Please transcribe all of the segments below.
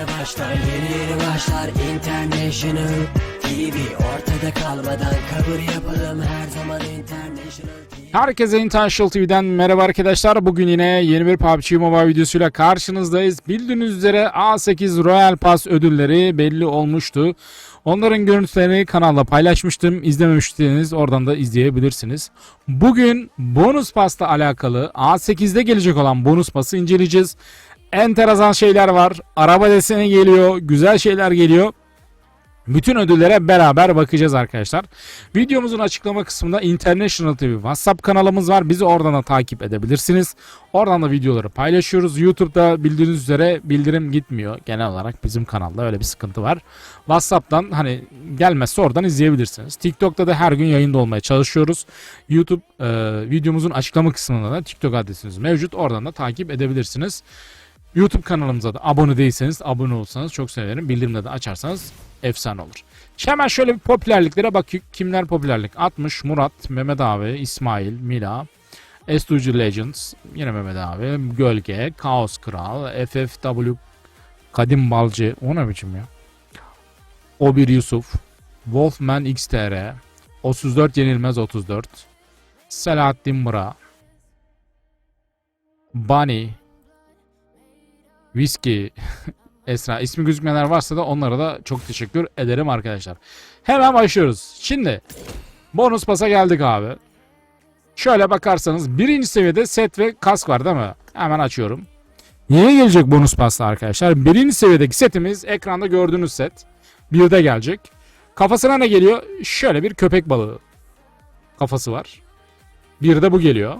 yeni başlar Yeni yeni başlar International TV Ortada kalmadan kabul yapalım Her zaman International TV Herkese International TV'den merhaba arkadaşlar. Bugün yine yeni bir PUBG Mobile videosuyla karşınızdayız. Bildiğiniz üzere A8 Royal Pass ödülleri belli olmuştu. Onların görüntülerini kanalda paylaşmıştım. İzlememişseniz oradan da izleyebilirsiniz. Bugün bonus pasta alakalı A8'de gelecek olan bonus pası inceleyeceğiz. Enteresan şeyler var. Araba deseni geliyor. Güzel şeyler geliyor. Bütün ödüllere beraber bakacağız arkadaşlar. Videomuzun açıklama kısmında International TV WhatsApp kanalımız var. Bizi oradan da takip edebilirsiniz. Oradan da videoları paylaşıyoruz. YouTube'da bildiğiniz üzere bildirim gitmiyor. Genel olarak bizim kanalda öyle bir sıkıntı var. WhatsApp'tan hani gelmezse oradan izleyebilirsiniz. TikTok'ta da her gün yayında olmaya çalışıyoruz. YouTube e, videomuzun açıklama kısmında da TikTok adresimiz mevcut. Oradan da takip edebilirsiniz. YouTube kanalımıza da abone değilseniz abone olsanız çok sevinirim. Bildirimleri de açarsanız efsane olur. Şimdi hemen şöyle bir popülerliklere bakıyor. Kimler popülerlik? 60 Murat, Mehmet abi, İsmail, Mila, S2G Legends, yine Mehmet abi, Gölge, Kaos Kral, FFW, Kadim Balcı, o ne biçim ya? O1 Yusuf, Wolfman XTR, 34 Yenilmez 34, Selahattin Mıra, Bunny, Whiskey, Esra ismi gözükmeyenler varsa da onlara da çok teşekkür ederim arkadaşlar. Hemen başlıyoruz. Şimdi bonus pasa geldik abi. Şöyle bakarsanız birinci seviyede set ve kask var değil mi? Hemen açıyorum. Yeni gelecek bonus pasta arkadaşlar. Birinci seviyedeki setimiz ekranda gördüğünüz set. Bir de gelecek. Kafasına ne geliyor? Şöyle bir köpek balığı kafası var. Bir de bu geliyor.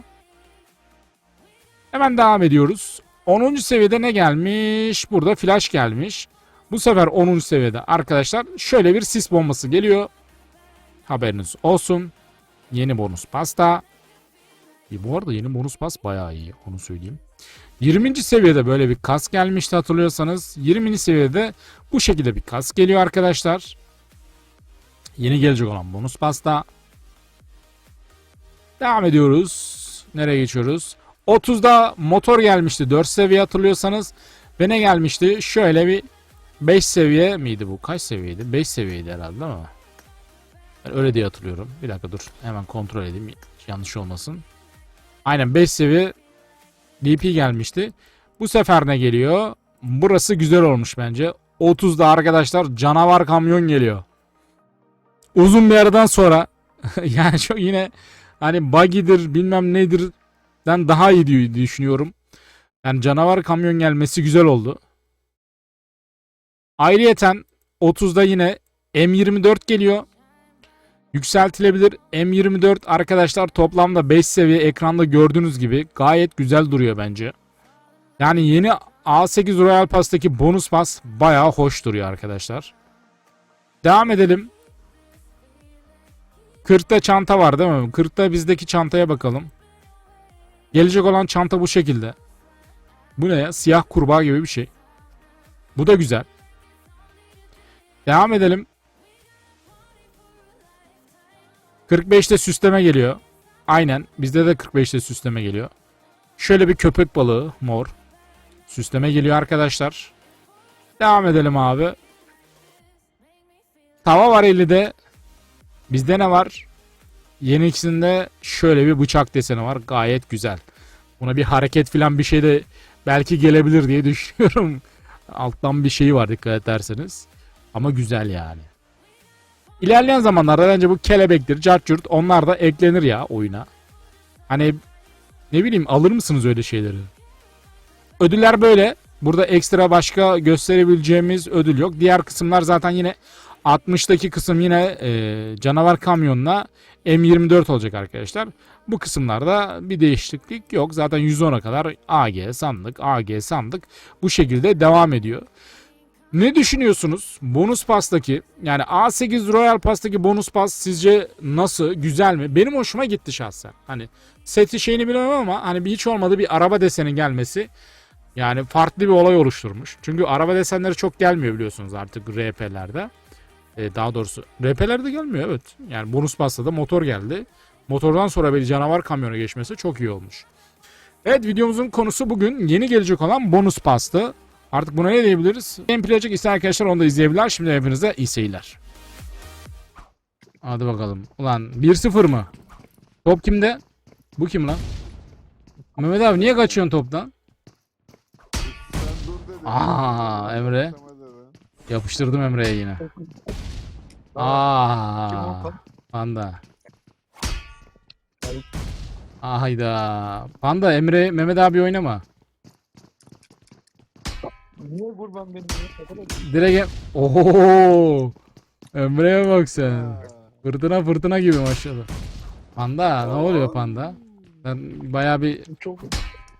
Hemen devam ediyoruz. 10. seviyede ne gelmiş? Burada flash gelmiş. Bu sefer 10. seviyede arkadaşlar şöyle bir sis bombası geliyor. Haberiniz olsun. Yeni bonus pasta. E, bu arada yeni bonus pas bayağı iyi. Onu söyleyeyim. 20. seviyede böyle bir kas gelmişti hatırlıyorsanız. 20. seviyede bu şekilde bir kas geliyor arkadaşlar. Yeni gelecek olan bonus pasta. Devam ediyoruz. Nereye geçiyoruz? 30'da motor gelmişti 4 seviye hatırlıyorsanız. Ve ne gelmişti? Şöyle bir 5 seviye miydi bu? Kaç seviyeydi? 5 seviyeydi herhalde mi? Ben öyle diye hatırlıyorum. Bir dakika dur. Hemen kontrol edeyim. Yanlış olmasın. Aynen 5 seviye DP gelmişti. Bu sefer ne geliyor? Burası güzel olmuş bence. 30'da arkadaşlar canavar kamyon geliyor. Uzun bir aradan sonra yani çok yine hani buggy'dir bilmem nedir den daha iyi diye düşünüyorum. Yani canavar kamyon gelmesi güzel oldu. Ayrıyeten 30'da yine M24 geliyor. Yükseltilebilir M24 arkadaşlar toplamda 5 seviye ekranda gördüğünüz gibi gayet güzel duruyor bence. Yani yeni A8 Royal Pass'taki bonus pas bayağı hoş duruyor arkadaşlar. Devam edelim. 40'ta çanta var değil mi? 40'ta bizdeki çantaya bakalım. Gelecek olan çanta bu şekilde. Bu ne ya? Siyah kurbağa gibi bir şey. Bu da güzel. Devam edelim. 45'te süsleme geliyor. Aynen. Bizde de 45'te süsleme geliyor. Şöyle bir köpek balığı mor. Süsleme geliyor arkadaşlar. Devam edelim abi. Tava var 50'de. Bizde ne var? Yeni ikisinde şöyle bir bıçak deseni var. Gayet güzel. Buna bir hareket falan bir şey de belki gelebilir diye düşünüyorum. Alttan bir şey var dikkat ederseniz. Ama güzel yani. İlerleyen zamanlarda bence bu kelebektir, cartçurt onlar da eklenir ya oyuna. Hani ne bileyim alır mısınız öyle şeyleri? Ödüller böyle. Burada ekstra başka gösterebileceğimiz ödül yok. Diğer kısımlar zaten yine 60'taki kısım yine e, canavar kamyonla M24 olacak arkadaşlar. Bu kısımlarda bir değişiklik yok. Zaten 110'a kadar AG sandık, AG sandık bu şekilde devam ediyor. Ne düşünüyorsunuz? Bonus pastaki yani A8 Royal Pass'taki bonus pas sizce nasıl? Güzel mi? Benim hoşuma gitti şahsen. Hani seti şeyini bilemem ama hani hiç olmadı bir araba deseni gelmesi yani farklı bir olay oluşturmuş. Çünkü araba desenleri çok gelmiyor biliyorsunuz artık RP'lerde. Ee, daha doğrusu RP'lerde gelmiyor evet. Yani bonus pasta da motor geldi. Motordan sonra bir canavar kamyona geçmesi çok iyi olmuş. Evet videomuzun konusu bugün yeni gelecek olan bonus pastı. Artık buna ne diyebiliriz? Gameplay açık isteyen arkadaşlar onu da izleyebilirler. Şimdi hepinize iyi seyirler. Hadi bakalım. Ulan 1-0 mı? Top kimde? Bu kim lan? Mehmet abi niye kaçıyorsun toptan? Aa, Emre. Yapıştırdım Emre'ye yine. Aa, Panda. Aa, hayda. Panda Emre Mehmet abi oynama. Niye kurban benim? Direkt Oho! Emre'ye bak sen. Fırtına fırtına gibi maşallah. Panda ne oluyor panda? Ben bayağı bir Çok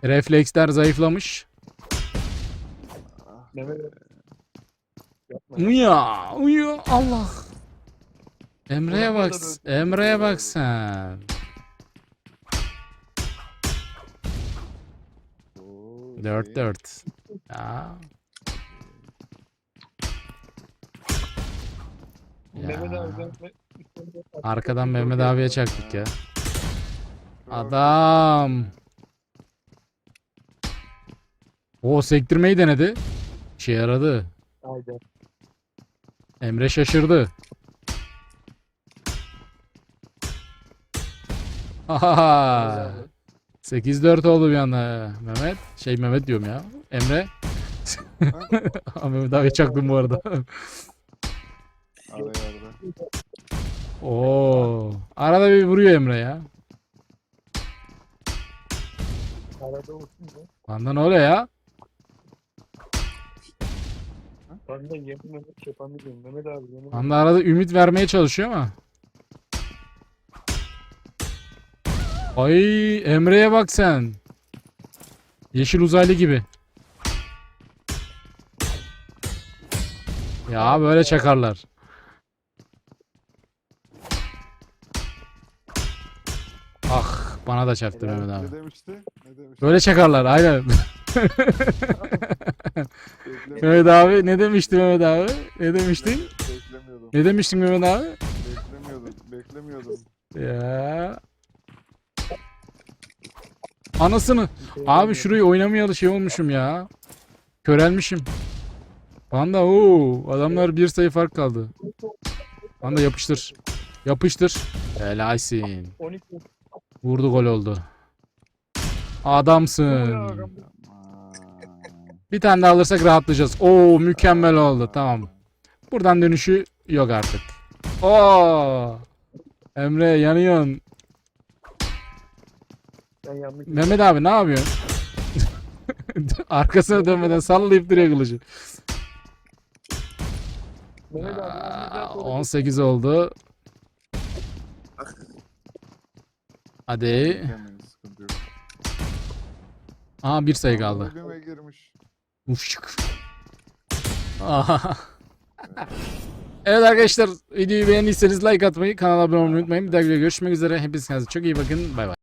refleksler zayıflamış. Mehmet. Uya, uya Allah. Emre'ye bak, Emre'ye bak sen. 4 şey. 4. Ya. Ya. Arkadan Mehmet abiye çaktık ya. Adam. O sektirmeyi denedi. İşe yaradı. Emre şaşırdı. Haha. 8-4 oldu bir anda. Mehmet. Şey Mehmet diyorum ya. Emre. Mehmet abi çaktım bu arada. Oo. Arada bir vuruyor Emre ya. Arada olsun da. Banda ne oluyor ya? Ben de Mehmet yapan diyorum. Mehmet abi Banda arada ümit vermeye çalışıyor ama. Ay Emre'ye bak sen. Yeşil uzaylı gibi. Ya böyle çakarlar. Ah bana da çaktı Mehmet Ne abi. demişti? Ne demişti? Böyle çakarlar aynen. Mehmet abi ne demişti Mehmet abi? Ne demiştin? Beklemiyordum. Ne demiştin Mehmet abi? Beklemiyordum. Beklemiyordum. Ya. Anasını. Abi şurayı oynamayalı şey olmuşum ya. Körelmişim. Panda ooo. Adamlar bir sayı fark kaldı. Panda yapıştır. Yapıştır. Helalsin. 12 Vurdu gol oldu. Adamsın. Bir tane daha alırsak rahatlayacağız. Oo mükemmel oldu. Tamam. Buradan dönüşü yok artık. Oo. Emre yanıyorsun. Ben yanlış. Mehmet abi ne yapıyorsun? Arkasına dönmeden sallayıp duruyor kılıcı. Mehmet abi Aa, ondan sonra 18 oldu. Hadi. Sıkıntı yok. Aha bir sayı kaldı. Ödüme girmiş. Ufşuk. Aha. Evet arkadaşlar videoyu beğendiyseniz like atmayı, kanala abone olmayı unutmayın. Bir dahaki videoda görüşmek üzere. Hepinize çok iyi bakın. Bay bay.